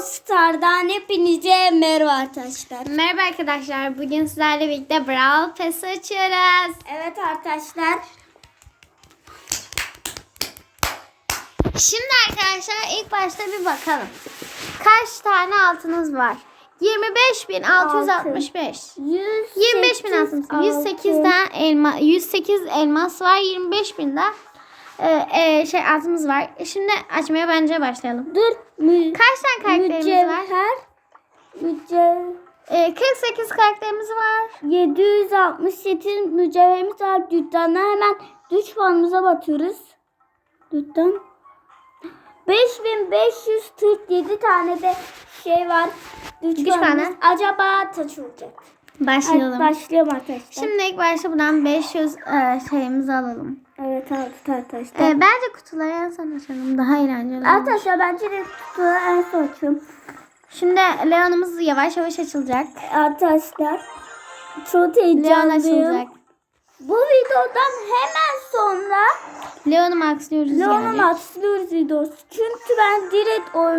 Brawl Star'dan hepinize merhaba arkadaşlar. Merhaba arkadaşlar. Bugün sizlerle birlikte Brawl Pass açıyoruz. Evet arkadaşlar. Şimdi arkadaşlar ilk başta bir bakalım. Kaç tane altınız var? 25.665. 25.000 altınız. 108'den elma 108 elmas var. 25.000'de e, e, şey altımız var. E, Şimdi açmaya bence başlayalım. Dur. Mü Kaç tane karakterimiz var? mücevher. Mücevher. E, 48 karakterimiz var. 767 mücevherimiz var. Dükkana hemen düş puanımıza batıyoruz. Dükkan. 5547 tane de şey var. Güç puanı. Acaba taç olacak. Başlayalım. Başlayalım arkadaşlar. Şimdi ilk başta buradan 500 e, şeyimizi alalım. Evet aldık arkadaşlar. E, bence kutuları en son açalım. Daha eğlenceli. Arkadaşlar bence de kutuları en son açıyorum. Şimdi Leon'umuz yavaş yavaş açılacak. Arkadaşlar çok Leon heyecanlıyım. açılacak. Bu videodan hemen sonra Leon'u maxlıyoruz Leon'un yani. atlıyoruz videosu. Çünkü ben direkt o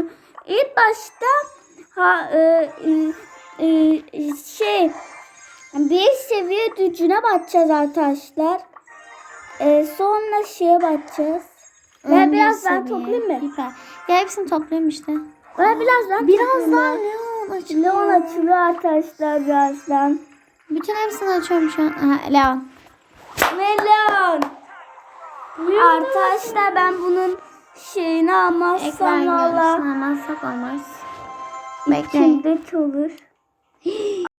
ilk başta ha e, e, e, şey bir seviye gücüne bakacağız arkadaşlar. E, sonra şeye bakacağız. Ben bir biraz ben toplayayım mı? Süper. Ya hepsini toplayayım işte. Ben biraz ben Birazdan Leon açılıyor. Leon açılıyor arkadaşlar birazdan. Bütün hepsini açıyorum şu an. Aha, Leon. Melon. Arkadaşlar ben bunun şeyini Ekran almazsam görüntüsünü valla almazsak olmaz. Bekleyin. içinde olur.